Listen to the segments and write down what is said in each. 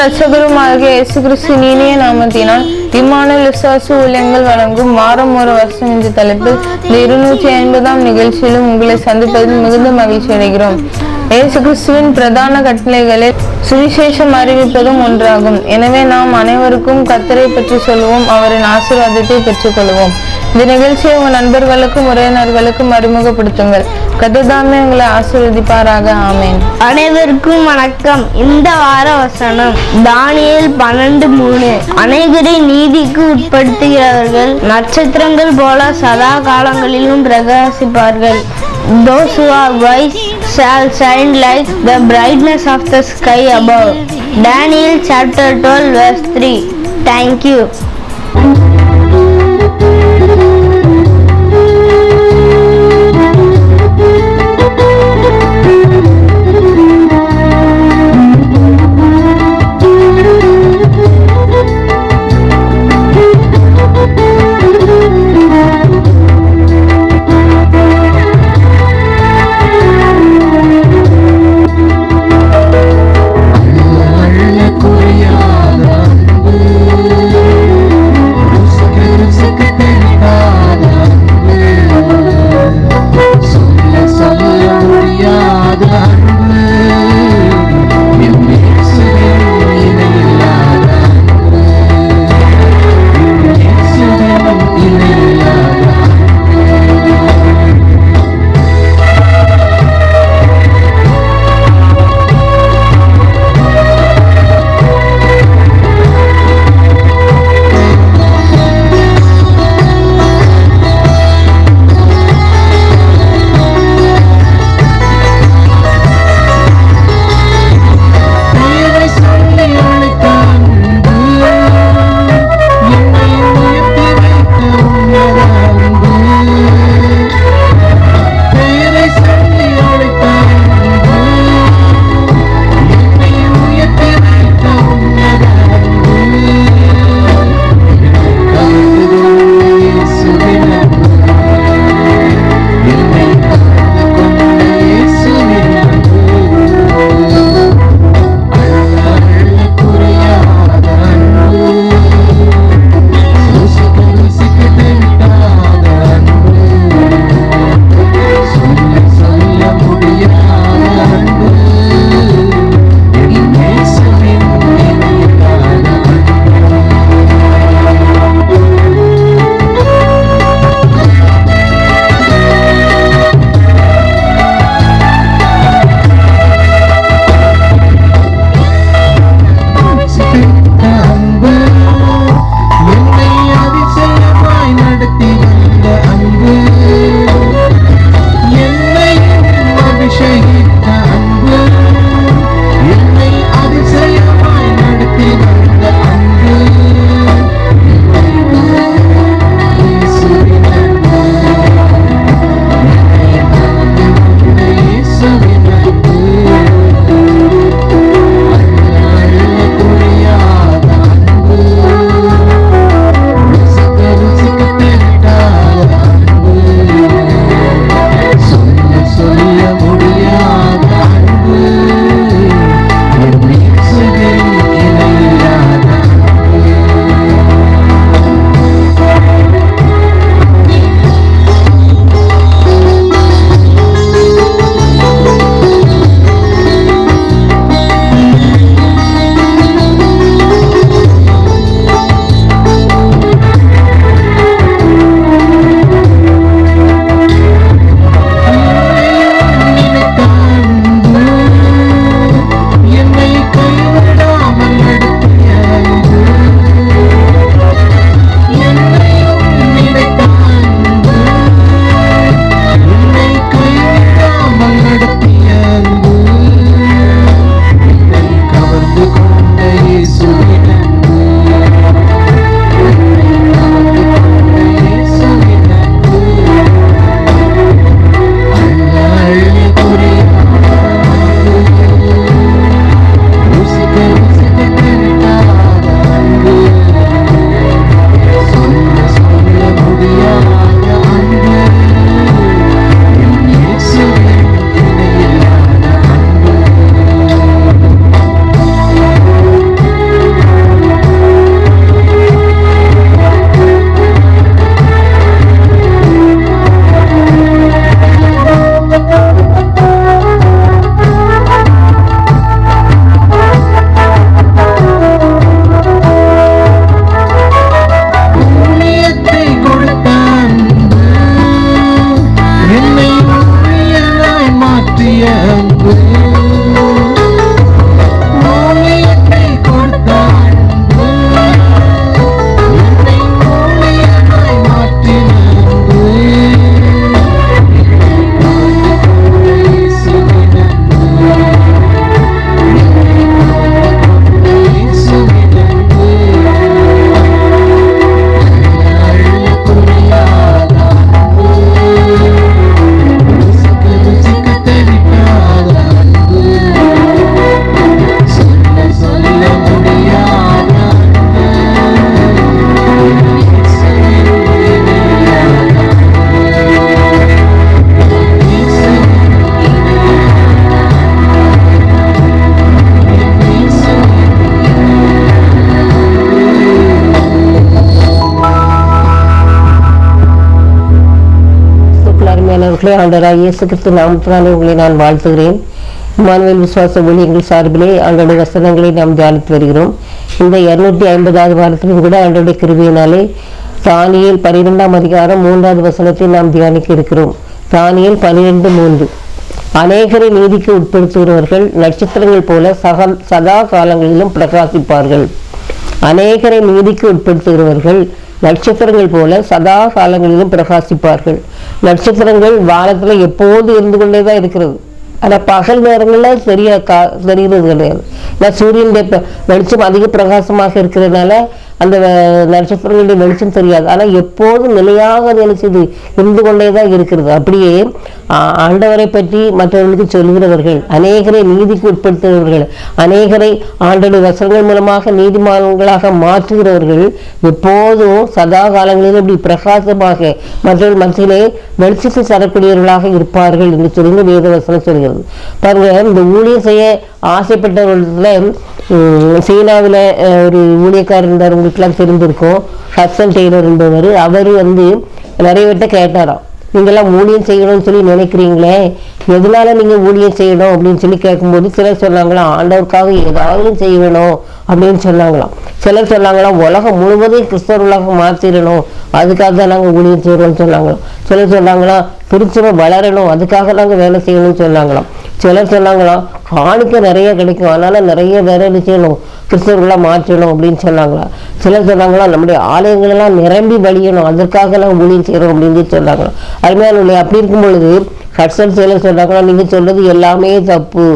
கத்தரும் இயேசு கிறிஸ்து இனிய நாமத்தினால் விமான விசுவாசு ஊழியங்கள் வழங்கும் வாரம் ஒரு வருஷம் என்ற தலைப்பில் இந்த இருநூற்றி ஐம்பதாம் நிகழ்ச்சியிலும் உங்களை சந்திப்பதில் மிகுந்த மகிழ்ச்சி அடைகிறோம். இயேசு கிறிஸ்துவின் பிரதான கட்டளைகளில் சுவிசேஷம் அறிவிப்பதும் ஒன்றாகும். எனவே நாம் அனைவருக்கும் கத்தரை பற்றி சொல்லுவோம் அவரின் ஆசீர்வாதத்தை பெற்றுக்கொள்வோம். இந்த நிகழ்ச்சியை உங்கள் நண்பர்களுக்கும் உறவினர்களுக்கும் அறிமுகப்படுத்துங்கள். கத்ததாமே உங்களை ஆசீர்வதிப்பாராக. ஆமேன். அனைவருக்கும் வணக்கம். இந்த வார வசனம் தானியல் பன்னெண்டு மூணு. அனைவரை நீதிக்கு உட்படுத்துகிறவர்கள் நட்சத்திரங்கள் போல சதா காலங்களிலும் பிரகாசிப்பார்கள். Those who are wise shall shine like the brightness of the sky above. Daniel chapter 12 verse 3. Thank you. அன்பு ஆண்டராக இயேசு கிறிஸ்து நாமத்தினாலே உங்களை நான் வாழ்த்துகிறேன். இமானுவேல் விசுவாச ஊழியர்கள் சார்பிலே ஆண்டோடைய வசனங்களை நாம் தியானித்து வருகிறோம். இந்த இருநூற்றி ஐம்பதாவது வாரத்திலும் கூட ஆண்டோடைய கிருவியினாலே தானியல் பன்னிரெண்டாம் அதிகாரம் மூன்றாவது வசனத்தை நாம் தியானிக்க இருக்கிறோம். தானியல் பனிரெண்டு மூன்று. அநேகரை நீதிக்கு உட்படுத்துகிறவர்கள் நட்சத்திரங்கள் போல சக சதா காலங்களிலும் பிரகாசிப்பார்கள். அநேகரை நீதிக்கு உட்படுத்துகிறவர்கள் நட்சத்திரங்கள் போல சதா காலங்களிலும் பிரகாசிப்பார்கள். நட்சத்திரங்கள் வாரத்தில் எப்போது இருந்து கொண்டே தான் இருக்கிறது. ஆனால் பகல் நேரங்களில் சரியா கா தெரிகிறது கிடையாது. ஏன்னா சூரியனுடைய வெளிச்சம் அதிக பிரகாசமாக இருக்கிறதுனால அந்த நட்சத்திரங்களுடைய வெளிச்சம் தெரியாது. ஆனால் எப்போதும் நிலையாக நினைச்சது இருந்து கொண்டே தான் இருக்கிறது. அப்படியே ஆண்டவரை பற்றி மற்றவர்களுக்கு சொல்கிறவர்கள் அநேகரை நீதிக்கு உட்படுத்துகிறவர்கள் அநேகரை ஆண்டோடைய வசனங்கள் மூலமாக நீதிமான்களாக மாற்றுகிறவர்கள் எப்போதும் சதா காலங்களில் இப்படி பிரகாசமாக மற்றவர்கள் மத்தியிலே வெளிச்சத்தை தரக்கூடியவர்களாக இருப்பார்கள் என்று சொல்லி வேத வசனம் சொல்கிறது. பாருங்க இந்த ஊழியர் செய்ய ஆசைப்பட்டவர்களில் சீனாவில் ஒரு ஊழியக்காரர் இருந்தார். உங்களுக்குலாம் தெரிந்திருக்கும். ஹட்சன் டெய்லர் என்பவர். அவர் வந்து நிறைய பேர்கிட்ட கேட்டாராம். நீங்கள்லாம் ஊழியம் செய்யணும்னு சொல்லி நினைக்கிறீங்களே? எதனால நீங்கள் ஊழியம் செய்யணும்? அப்படின்னு சொல்லி கேட்கும்போது சிலர் சொன்னாங்களாம் ஆண்டவருக்காக ஏதாவது செய்யணும். அப்படின்னு சொன்னாங்களாம். சிலர் சொன்னாங்களாம் உலகம் முழுவதும் கிறிஸ்தவர்களாக மாற்றிடணும். அதுக்காக தான் நாங்கள் ஊழியம் செய்கிறோம்னு சொன்னாங்களாம். சிலர் சொன்னாங்களாம் திருச்சபை வளரணும். அதுக்காக நாங்கள் வேலை செய்யணும்னு சொன்னாங்களாம். சிலர் சொன்னாங்களாம் காணிக்க நிறைய கிடைக்கும் அதனால நிறைய வேலை என்ன செய்யணும் கிறிஸ்தவர்களாக மாற்றணும் அப்படின்னு சொன்னாங்களா? சிலர் சொன்னாங்களா நம்முடைய ஆலயங்களெல்லாம் நிரம்பி வழியணும் அதற்காக எல்லாம் ஊழியம் செய்கிறோம் அப்படின்னு சொன்னாங்களா? அருமையான அப்படி இருக்கும் பொழுது ஹட்சன் சிலர் சொன்னாங்களா நீங்கள் சொல்கிறது எல்லாமே தப்பு.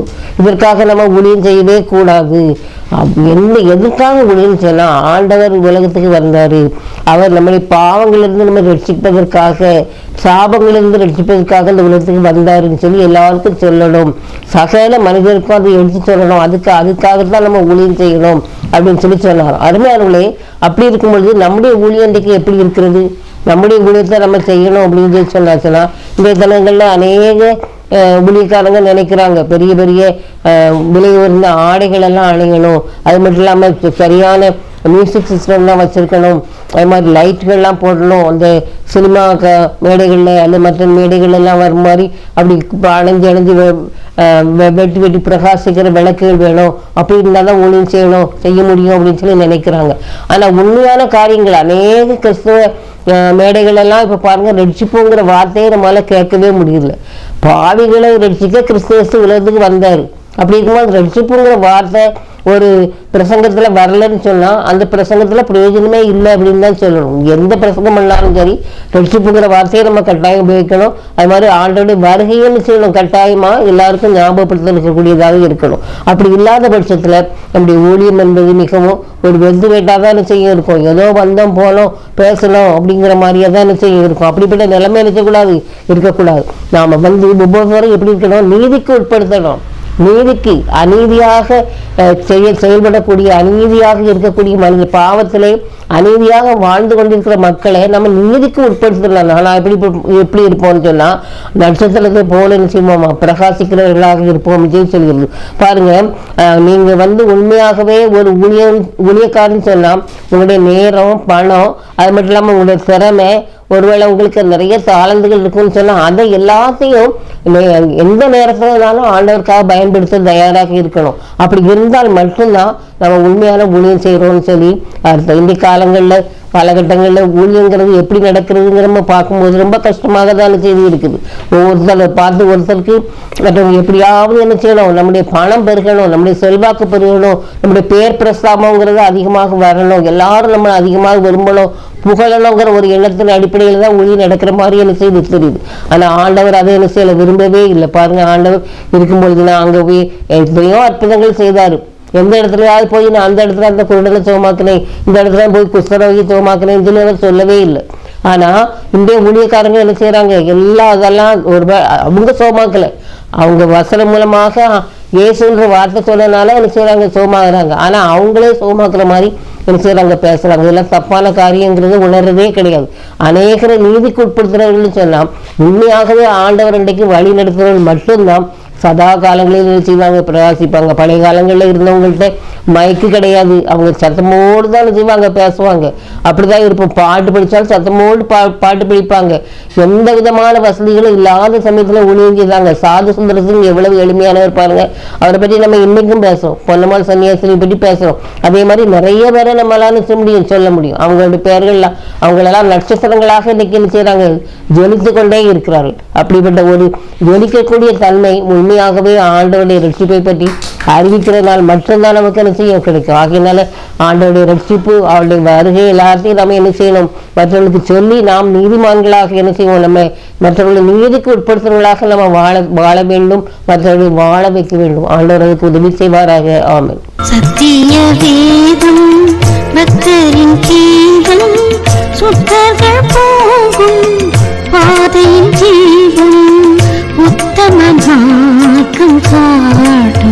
இதற்காக நம்ம ஊழியம் செய்யவே கூடாது. என்ன எதுக்காக ஊழியம் செய்யலாம்? ஆண்டவர் உலகத்துக்கு வந்தார். அவர் நம்மளை பாவங்களிலிருந்து நம்ம ரட்சிப்பதற்காக சாபங்களிலிருந்து ரட்சிப்பதற்காக இந்த உலகத்துக்கு வந்தாருன்னு சொல்லி எல்லாருக்கும் சொல்லணும். சகல மனிதருக்கும் அதை எடுத்து சொல்லணும். அதுக்கு அதுக்காகத்தான் நம்ம ஊழியம் செய்யணும் அப்படின்னு சொல்லி சொன்னார். அருமையானவர்களே அப்படி இருக்கும் பொழுது நம்முடைய ஊழியன்றைக்கு எப்படி இருக்கிறது? நம்முடைய ஊழியத்தை நம்ம செய்யணும் அப்படின்னு சொல்லி சொன்னாச்சுன்னா இந்த தினங்கள்ல அநேக ஊழியக்காரங்க நினைக்கிறாங்க. பெரிய பெரிய விலை உயர்ந்த ஆடைகள் எல்லாம் அணியணும். அது மட்டும் இல்லாம சரியான மியூசிக் சிஸ்டம்லாம் வச்சுருக்கணும். அது மாதிரி லைட்டுகள்லாம் போடணும். அந்த சினிமா க மேடைகளில் அந்த மற்ற மேடைகளெல்லாம் வர மாதிரி அப்படி இப்ப அணைஞ்சு அணைஞ்சு வெட்டி வெட்டி பிரகாசிக்கிற விளக்குகள் வேணும். அப்படி இருந்தால் தான் ஊழியம் செய்யணும். செய்ய முடியும் அப்படின்னு சொல்லி நினைக்கிறாங்க. ஆனால் உண்மையான காரியங்கள் அநேக கிறிஸ்துவ மேடைகளெல்லாம் இப்போ பாருங்கள் இப்ப ரட்சிப்புங்கிற வார்த்தையை நம்மளால் கேட்கவே முடியல. பாவிகளை ரட்சிக்க கிறிஸ்துவ உலகத்துக்கு வந்தார். அப்படி இருக்கும்போது ரட்சிப்புங்கிற வார்த்தை ஒரு பிரசங்கத்தில் வரலன்னு சொன்னால் அந்த பிரசங்கத்தில் பிரயோஜனமே இல்லை அப்படின்னு தான் சொல்லணும். எந்த பிரசங்கம் பண்ணாலும் சரி ரட்சிப்புங்கிற வார்த்தையை நம்ம கட்டாயம் உபயோகிக்கணும். அது மாதிரி ஆண்டோடைய வருகைன்னு செய்யணும் கட்டாயமாக எல்லாருக்கும் ஞாபகப்படுத்த இருக்கக்கூடியதாக இருக்கணும். அப்படி இல்லாத பட்சத்தில் நம்முடைய ஊழியம் என்பது மிகவும் ஒரு வெந்து வேட்டாக தான் என்ன செய்ய இருக்கும். ஏதோ வந்தோம் போனோம் பேசணும் அப்படிங்கிற மாதிரியே தான் செய்ய இருக்கும். அப்படிப்பட்ட நிலைமை இருக்கக்கூடாது இருக்கக்கூடாது. நாம் வந்து ஒவ்வொருவரும் எப்படி இருக்கணும்? நீதிக்கு உட்படுத்தணும். நீதிக்கு அநீதியாக செய்ய செயல்படக்கூடிய அநீதியாக இருக்கக்கூடிய மனித பாவத்திலே அநீதியாக வாழ்ந்து கொண்டிருக்கிற மக்களை நம்ம நீதிக்கு உட்படுத்தலாம். நான் எப்படி எப்படி இருப்போம்னு சொன்னால் நட்சத்திரத்தை போல நிச்சயமாமா பிரகாசிக்கிறவர்களாக இருப்போம். சொல்லி சொல்கிறது. பாருங்க நீங்கள் வந்து உண்மையாகவே ஒரு ஊழியன் ஊழியக்காரன்னு சொன்னால் உங்களுடைய நேரம் பணம் அது மட்டும் இல்லாமல் உங்களுடைய திறமை ஒருவேளை உங்களுக்கு நிறைய தாளந்துகள் இருக்குன்னு சொன்னா அதை எல்லாத்தையும் எந்த நேரத்துலனாலும் ஆண்டவருக்காக பயன்படுத்த தயாராக இருக்கணும். அப்படி இருந்தால் மட்டும்தான் நம்ம உண்மையான ஊழியம் செய்யறோம்னு சொல்லி அடுத்த இந்த காலங்கள்ல காலகட்டங்களில் ஊழியங்கிறது எப்படி நடக்கிறதுங்கிற நம்ம பார்க்கும்போது ரொம்ப கஷ்டமாக தான் செய்தி இருக்குது. ஒவ்வொருத்தரை பார்த்து ஒருத்தருக்கு மற்றவங்க எப்படியாவது என்ன செய்யணும் நம்முடைய பணம் பெருகணும் நம்முடைய செல்வாக்கு பெருகணும் நம்முடைய பேர் பிரஸ்தாபங்கிறது அதிகமாக வரணும் எல்லாரும் நம்ம அதிகமாக விரும்பணும் புகழணுங்கிற ஒரு எண்ணத்தின் அடிப்படையில் தான் ஊழியம் நடக்கிற மாதிரி என்ன செய்து தெரியுது. ஆனால் ஆண்டவர் அதை என்ன செய்யலை விரும்பவே இல்லை. பாருங்கள் ஆண்டவர் இருக்கும் பொழுது நான் அங்கே போய் எத்தனையோ அற்புதங்கள் செய்தார். எந்த இடத்துலயாவது போய் நான் அந்த இடத்துல அந்த குருடனை சுகமாக்கினேன் இந்த இடத்துல போய் குஷ்டரோகி சுகமாக்கினேன் இதுன்னு சொல்லவே இல்லை. ஆனா இந்திய ஊழியக்காரங்க என்ன செய்யறாங்க எல்லா அதெல்லாம் ஒரு அவங்க சுகமாக்கலை. அவங்க வசனம் மூலமாக இயேசுன்ற வார்த்தை சொன்னனால என்ன செய்யறாங்க சுகமாகறாங்க. ஆனா அவங்களே சுகமாக்குற மாதிரி என்ன செய்யறாங்க பேசுறாங்க. இதெல்லாம் தப்பான காரியங்கிறது உணர்றதே கிடையாது. அநேகரை நீதிக்கு உட்படுத்துறவர்கள் சொன்னா உண்மையாகவே ஆண்டவர் இன்றைக்கு வழி நடத்துறவர்கள் மட்டும்தான் சதா காலங்களில் செய்வாங்க பிரகாசிப்பாங்க. பழைய காலங்களில் இருந்தவங்கள்ட்ட மயக்கு கிடையாது. அவங்க சத்தமோடு தான் செய்வாங்க பேசுவாங்க. அப்படிதான் இருப்போம். பாட்டு படித்தாலும் சத்தமோடு பா பாட்டு படிப்பாங்க. எந்த விதமான வசதிகளும் இல்லாத சமயத்தில் ஊழியம் செய்தாங்க சாது சுந்தரசிங் எவ்வளவு எளிமையானவர் பாருங்க. அவரை பற்றி நம்ம இன்னைக்கும் பேசுகிறோம் பொன்னமால் சன்னியாசினியை பற்றி பேசுகிறோம் அதே மாதிரி நிறைய பேரை நம்மளால சொல்ல முடியும் சொல்ல முடியும். அவங்களோட பெயர்கள்லாம் அவங்களெல்லாம் நட்சத்திரங்களாக இன்னைக்கு என்ன செய்கிறாங்க ஜொலித்து கொண்டே இருக்கிறார்கள். அப்படிப்பட்ட ஒரு ஜொலிக்கக்கூடிய தன்மை உண்மையாகவே ஆண்டவனுடைய ரட்சிப்பை பற்றி அறிவிக்கிறதுனால் மட்டும்தான் நமக்கு என்ன செய்ய கிடைக்கும். ஆகையினால ஆண்டவனுடைய ரட்சிப்பு அவருடைய வருகை எல்லாத்தையும் நம்ம என்ன செய்யணும்? மற்றவர்களுக்கு சொல்லி நாம் நீதிமான்களாக என்ன செய்வோம்? நம்ம மற்றவர்களை நீதிக்கு உட்படுத்துறவர்களாக நம்ம வாழ வாழ வேண்டும். மற்றவர்களை வாழ வைக்க வேண்டும். ஆண்டவர் அதுக்கு உதவி செய்வாராக. ஆமன். சத்திய வேதம் பக்தரின் கீதம் சுத்தர்கள் போகும் பாதையின் 我的妈哪儿跟